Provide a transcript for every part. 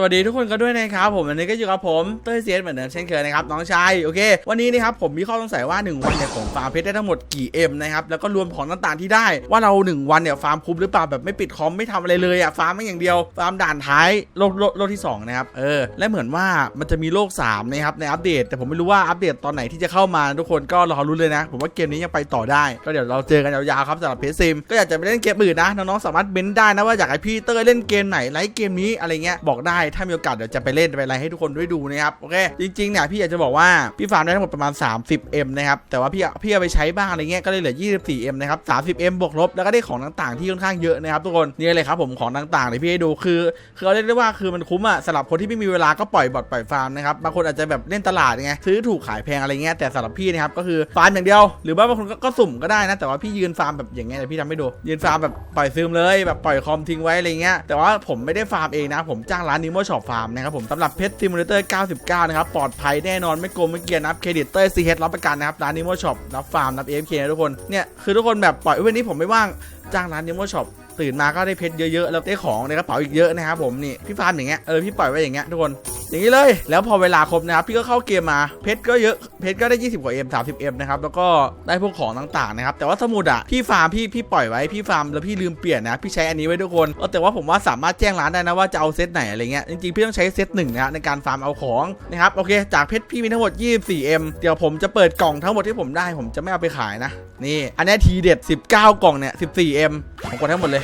สวัสดีทุกคนกันด้วยนะครับผมวันนี้ก็อยู่กับผมเต้ยเซียนเหมือนเดิมเช่นเคยนะครับน้องชายโอเค วันนี้นะครับผมมีข้อสงสัยว่า 1 วันเนี่ยผมฟาร์มเพชรได้ทั้งหมดกี่เอ็มนะครับแล้วก็รวมของต่างๆที่ได้ว่าเรา 1 วันเนี่ยฟาร์มคุ้มหรือเปล่าแบบไม่ปิดคอมไม่ทำอะไรเลยอะฟาร์มไม่อย่างเดียวฟาร์มด่านท้ายโลกโลกโลกที่สองนะครับเออและเหมือนว่ามันจะมีโลก3นะครับในอัปเดต แต่ผมไม่รู้ว่าอัปเดตตอนไหนที่จะเข้ามาทุกคนก็รอรุ้นเลยนะ ผมว่าเกมนี้ยังไปต่อได้ ก็เดี๋ยวเราเจอกันยาวๆครับสำหรับเพจซิมก็อยากจะไปเล่นเกมอื่นนะน้องๆสามารถเม้นได้นะว่าอยากให้พี่เต้ยเล่นเกมไหนไลค์เกมนี้อะไรเงี้ยบอกได้ถ้ามีโอกาสเดี๋ยวจะไปเล่นไปอะไรให้ทุกคนได้ดูนะครับโอเคจริงๆเนี่ยพี่อยากจะบอกว่าพี่ฟาร์มได้ทั้งหมดประมาณ 30M นะครับแต่ว่าพี่พี่เอาไปใช้บ้างอะไรเงี้ยก็เลยเหลือ 24M นะครับ 30M บวกลบแล้วก็ได้ของต่างๆที่ค่อนข้างเยอะนะครับทุกคนนี่เลยครับผมของต่างๆเดี๋ยวพี่ให้ดูคือคือเอาเรียกได้ว่าคือมันคุ้มอะสำหรับคนที่ไม่มีเวลาก็ปล่อยบอทปล่อยฟาร์มนะครับบางคนอาจจะแบบเล่นตลาดไงซื้อถูกขายแพงอะไรเงี้ยแต่สำหรับพี่นะครับก็คือฟาร์มอย่างเดียว หรือว่าบางคนก็สุ่มก็ได้นะแต่ว่าพี่ยืนฟาร์มแบบอย่างเงี้ยเดี๋ยวพี่ทำให้ดูยืนฟาร์มแบบปล่อยซึมเลยแบบปล่อยคอมทิ้งไว้อะไรเงี้ยแต่ว่าผมไม่ได้ฟาร์มเองนะผมจ้างร้านนิโมช็อปฟาร์มนะครับผมสำหรับเพชรซิมูเลเตอร์ 99 นะครับ ปลอดภัยแน่นอนไม่โกงไม่เกลียนนะครับเครดิตเตอร์ซีเฮรับประกันนะครับ ร้านนิโมช็อปรับฟาร์มรับเอฟเคนะทุกคน เนี่ย คือทุกคนแบบปล่อยวันนี้ผมไม่ว่างจ้างร้านนิโมช็อปตื่นมาก็ได้เพชรเยอะๆแล้วได้ของในกระเป๋าอีกเยอะนะครับผมนี่พี่ฟาร์มอย่างเงี้ยเออพี่ปล่อยไว้อย่างเงี้ยทุกคน อย่างนี้เลยแล้วพอเวลาครบนะครับพี่ก็เข้าเกมมาเพชรก็เยอะเพชรก็ได้ 20กว่า M 30 M นะครับแล้วก็ได้พวกของต่างๆนะครับแต่ว่าสมุดอะพี่ฟาร์มพี่พี่ปล่อยไว้พี่ฟาร์มแล้วพี่ลืมเปลี่ยนนะพี่ใช้อันนี้ไว้ทุกคนแต่ว่าผมว่าสามารถแจ้งร้านได้นะว่าจะเอาเซตไหนอะไรเงี้ยจริงๆพี่ต้องใช้เซตหนึ่งนะในการฟาร์มเอาของนะครับโอเค จากเพชรพี่มีทั้งหมด 24 M เดี๋ยวผมจะเปิดกล่องทั้งหมดที่ผมได้ผมจะไม่เอาไปขายนะนี่อันนี้ทีเด็ด 19 กล่องเนี่ย 14 M ผมกดทั้งหมดเลย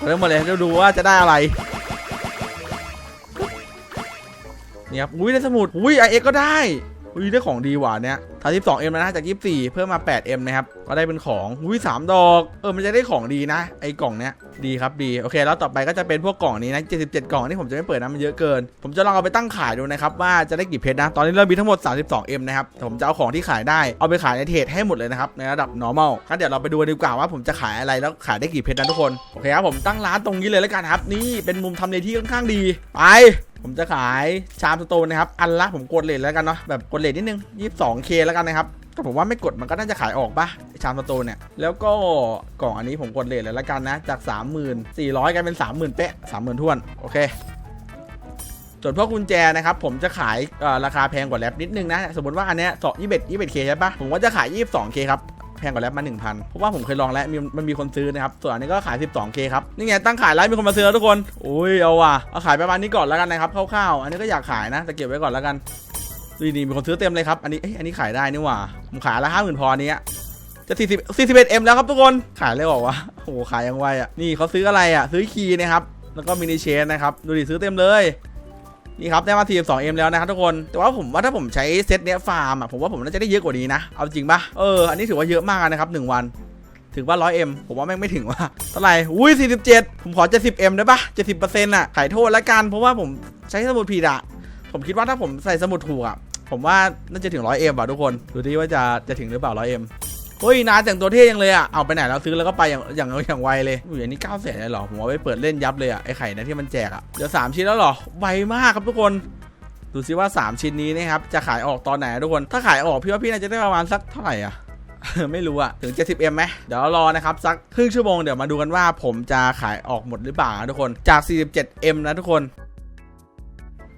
กดทั้งหมดเลยแล้วดูว่าจะได้อะไร เนี่ยครับอุ้ยได้สมุดอุ้ยไอเอ็กก็ได้อุ้ยได้ของดีหว่ะเนี่ยถา12 M แล้วนะจาก24เพิ่มมา8 M นะครับ ก็ได้เป็นของอุ้ย3ดอก เออ มันจะได้ของดีนะ ไอกล่องเนี้ย ดีครับดี โอเค แล้วต่อไปก็จะเป็นพวกกล่องนี้นะ77กล่องนี่ผมจะไม่เปิดนะ มันเยอะเกิน ผมจะลองเอาไปตั้งขายดูนะครับ ว่าจะได้กี่เพชรนะ ตอนนี้เรามีทั้งหมด32 M นะครับ ผมจะเอาของที่ขายได้ เอาไปขายในเทรดให้หมดเลยนะครับ ในระดับ normal งั้นเดี๋ยวเราไปดูดีกว่าว่าผมจะขายอะไรแล้วขายได้กี่เพชรนะทุกคน โอเคครับผมตั้งร้านตรงนี้เลยแล้วกันครับ นี่เป็นมุมทำเลที่ค่อนข้างดี ไป ผมจะขายชามสโตนนะครับอันละผมกดเลทแล้วกันเนาะแบบกดเลทนิดนึง 22k แล้วกันนะครับแต่ผมว่าไม่กดมันก็น่าจะขายออกปะชามสโตนเนี่ยแล้วก็กล่องอันนี้ผมกดเลทเลยแล้วกันนะจาก 3,400กลายเป็น 30,000เป๊ะ30,000ท้วนโอเคส่วนพวกกุญแจนะครับผมจะขายราคาแพงกว่าแล็บนิดนึงนะ สมมติว่าอันเนี้ยสองยี่สิบเอ็ดยี่สิบเอ็ดเคใช่ปะผมก็จะขาย 22k ครับ แพงกว่าแล็บมา 1,000 เพราะว่าผมเคยลองแล้วมีมันมีคนซื้อนะครับ ส่วนอันนี้ก็ขาย 12k ครับ นี่ไงตั้งขายไลฟ์มีคนมาซื้อแล้วทุกคนอุ้ยเอาว่ะเอาขายประมาณนี้ก่อนแล้วกันนะครับคร่าวๆอันนี้ก็อยากขายนะแต่เก็บไว้ก่อนแล้วกันดีนี่มีคนซื้อเต็มเลยครับอันนี้เอ้ยอันนี้ขายได้นี่หว่าผมขายละห้าหมื่นพออันนี้อะจะ40 41m แล้วครับทุกคนขายเลยบอกว่าโอ้ขายยังไวอะนี่เขาซื้ออะไรอะซื้อคีย์นะครับแล้วก็มินิเชนนะครับดูดิซื้อเต็มเลย นี่ครับได้มา 42M แล้วนะครับทุกคน แต่ว่าผมว่าถ้าผมใช้เซตเนี้ยฟาร์มอะผมว่าผมน่าจะได้เยอะกว่านี้นะ เอาจริงปะเออ อันนี้ถือว่าเยอะมากนะครับ1วัน ถึงว่า 100M ผมว่าแม่งไม่ถึงว่าเท่าไหร่ อุ้ย 47 ผมขอ 70M ได้ปะ70%อะขายโทษล้วกัน เพราะว่าผมใช้สมุดผิดอะ ผมคิดว่าถ้าผมใส่สมุดถูกอะ ผมว่าน่าจะถึง 100M อะทุกคน ดูดิว่าจะจะถึงหรือเปล่า 100M เฮ้ยนาแต่งตัวเท่ยังเลยอะ เอาไปไหนแล้วซื้อแล้วก็ไปอย่างอย่างอย่างไวเลยอุ้ยอันนี้9ก้าแสนเลยเหรอ ผมเอาไปเปิดเล่นยับเลยอะ ไอไข่นะที่มันแจกอะ เดี๋ยว3ชิ้นแล้วเหรอ ไวมากครับทุกคน ดูซิว่า 3 ชิ้นนี้นะครับจะขายออกตอนไหนทุกคน ถ้าขายออกพี่ว่าพี่น่าจะได้ประมาณสักเท่าไหร่อะไม่รู้อะถึง 70M ไหมเดี๋ยวรอนะครับ สักครึ่งชั่วโมงเดี๋ยวมาดูกันว่าผมจะขายออกหมดหรือเปล่าทุกคนจาก 47M นะทุกคน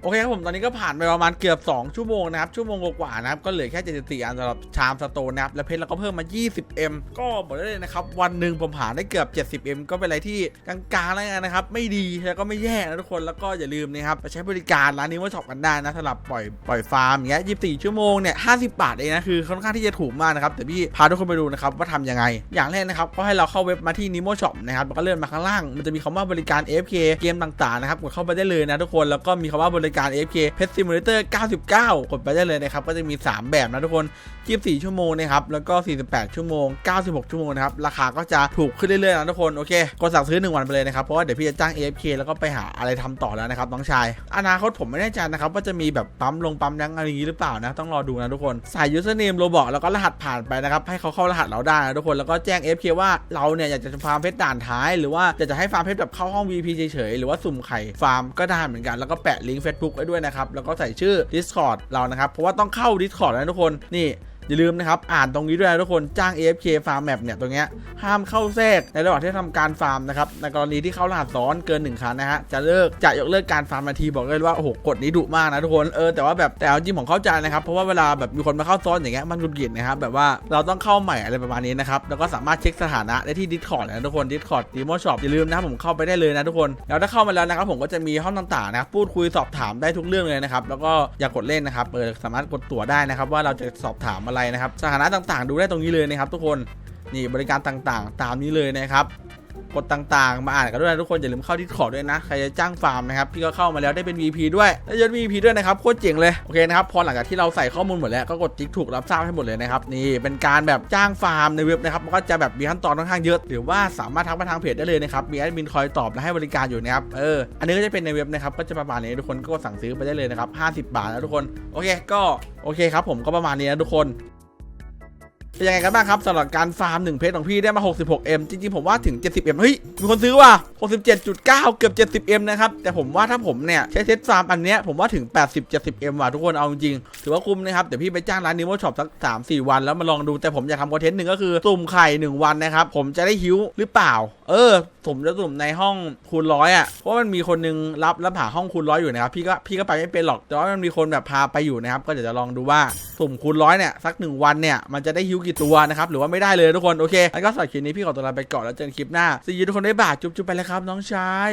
โอเคครับผมตอนนี้ก็ผ่านไปประมาณเกือบ 2 ชั่วโมงนะครับ ชั่วโมงกว่าๆนะครับ ก็เหลือแค่74อันสำหรับชามสโตนนะครับ และเพชรเราก็เพิ่มมา 20M ก็บอกได้เลยนะครับ วันหนึ่งผมหานได้เกือบ 70M ก็เป็นอะไรที่กลางๆแล้วกันนะครับ ไม่ดีแล้วก็ไม่แย่นะทุกคนแล้วก็อย่าลืมนะครับไปใช้บริการร้านนี้ว่าช็อปกันได้นะสำหรับปล่อยปล่อยฟาร์มอย่างเงี้ย24 ชั่วโมงเนี่ย50 บาทเองนะคือค่อนข้างที่จะถูกมากนะครับแต่พี่พาทุกคนไปดูนะครับว่าทำยังไง อย่างแรกนะครับก็ให้เราเข้าเว็บมาที่ Nimo Shop นะครับแล้วก็เลื่อนมาข้างล่างมันจะมีคำว่าบริการ FK เกมต่างๆนะครับกดเข้าไปได้เลยนะทุกคนแล้วก็มีคำว่าบริการ AFK Pet Simulator 99 กดไปได้เลยนะครับ ก็จะมี 3 แบบนะทุกคน 24 ชั่วโมงนะครับ แล้วก็ 48 ชั่วโมง 96 ชั่วโมงนะครับ ราคาก็จะถูกขึ้นเรื่อยๆนะทุกคน โอเค กดสั่งซื้อ 1 วันไปเลยนะครับ เพราะว่าเดี๋ยวพี่จะจ้าง AFK แล้วก็ไปหาอะไรทำต่อแล้วนะครับน้องชาย อนาคตผมไม่แน่ใจนะครับว่าจะมีแบบปั๊มลงปั๊มยังอะไรอย่างนี้หรือเปล่านะ ต้องรอดูนะทุกคน ใส่ username โรบอกแล้วก็รหัสผ่านไปนะครับให้เขาเข้ารหัสเราได้นะทุกคนแล้วก็แจ้ง AFK ว่าเราเนี่ยอยากจะฟาร์มเพชรด่านท้าย หรือว่าอยากจะให้ฟาร์มเพชรแบบเข้าห้อง VP เฉยๆหรือว่าสุ่มไข่ฟาร์มก็ได้เหมือนกันแล้วก็แปะลิงก์ Facebook ไว้ด้วยนะครับ แล้วก็ใส่ชื่อ Discord เรานะครับ เพราะว่าต้องเข้า Discord นะทุกคน นี่ อย่าลืมนะครับ อ่านตรงนี้ด้วยนะทุกคนจ้าง AFK ฟาร์มแมปเนี่ยตรงเนี้ยห้ามเข้าแทรกในระหว่างที่ทำการฟาร์มนะครับในกรณีที่เข้ารหัสซ้อนเกินหนึ่งครั้งนะฮะจะเลิกจะยกเลิกการฟาร์มนาทีบอกเลยว่าโอ้โหกฎนี้ดุมากนะทุกคนเออแต่ว่าแบบแต่เอาจริงผมเข้าใจนะครับเพราะว่าเวลาแบบมีคนมาเข้าซ้อนอย่างเงี้ยมันหงุดหงิดนะครับแบบว่าเราต้องเข้าใหม่อะไรประมาณนี้นะครับแล้วก็สามารถเช็คสถานะได้ที่ Discord นะทุกคน Discord Demo Shop อย่าลืมนะครับผมเข้าไปได้เลยนะทุกคน แล้วถ้าเข้ามาแล้วนะครับผมก็จะมีห้องต่างๆนะครับพูดคุยสอบถามได้ทุกเรื่องเลยนะครับแล้วก็อย่ากดเล่นนะครับเออสามารถกดตั๋วได้นะครับว่าเราจะสอบถามอะไรนะครับ สถานะต่างๆ ดูได้ตรงนี้เลยนะครับ ทุกคนนี่บริการต่างๆ ตามนี้เลยนะครับ กดต่างๆ มาอ่านกันด้วยนะทุกคนอย่าลืมเข้าที่ขอด้วยนะ ใครจะจ้างฟาร์มนะครับพี่ก็เข้ามาแล้วได้เป็น VP ด้วยได้ยศ VP ด้วยนะครับโคตรเจ๋งเลยโอเคนะครับพอหลังจากที่เราใส่ข้อมูลหมดแล้วก็กดติ๊กถูกรับทราบให้หมดเลยนะครับนี่เป็นการแบบจ้างฟาร์มในเว็บนะครับมันก็จะแบบมีขั้นตอนค่อนข้างเยอะ หรือว่าสามารถทักมาทางเพจได้เลยนะครับมีแอดมินคอยตอบและให้บริการอยู่นะครับเอออันนี้ก็จะเป็นในเว็บนะครับก็จะประมาณนี้ทุกคนก็สั่งซื้อไปได้เลยนะครับ50 บาทนะทุกคนโอเคก็โอเคครับผมก็ประมาณนี้นะทุกคน เป็นยังไงกันบ้างครับสำหรับการฟาร์ม1เพจของพี่ได้มา 66M จริงๆ ผมว่าถึง 70M เฮ้ย มีคนซื้อว่ะ 67.9 เกือบ 70M นะครับ แต่ผมว่าถ้าผมเนี่ย ใช้เซตฟาร์มอันเนี้ยผมว่าถึง 80-70M ว่ะทุกคนเอาจริงๆถือว่าคุ้มนะครับ เดี๋ยวพี่ไปจ้างร้านนิโมช็อปสัก 3-4 วันแล้วมาลองดูแต่ผมอยากทำคอนเทนต์หนึ่งก็คือสุ่มไข่ 1 วันนะครับผมจะได้หิวหรือเปล่า เออสมจะสุ่มในห้องคูณร้อยอะเพราะมันมีคนนึงรับรับหาห้องคูณร้อยอยู่นะครับพี่ก็พี่ก็ไปไม่เป็นหรอกแต่ว่ามันมีคนแบบพาไปอยู่นะครับก็เดี๋ยวจะลองดูว่าสุ่มคูณร้อยเนี่ยสักหนึ่งวันเนี่ยมันจะได้ฮิวกี่ตัวนะครับหรือว่าไม่ได้เลยทุกคนโอเคแล้วก็สำหรับคลิปนี้พี่ขอตัวลาไปก่อนแล้วเจอกันคลิปหน้าซียูทุกคนได้บาทจุ๊บๆไปเลยครับน้องชาย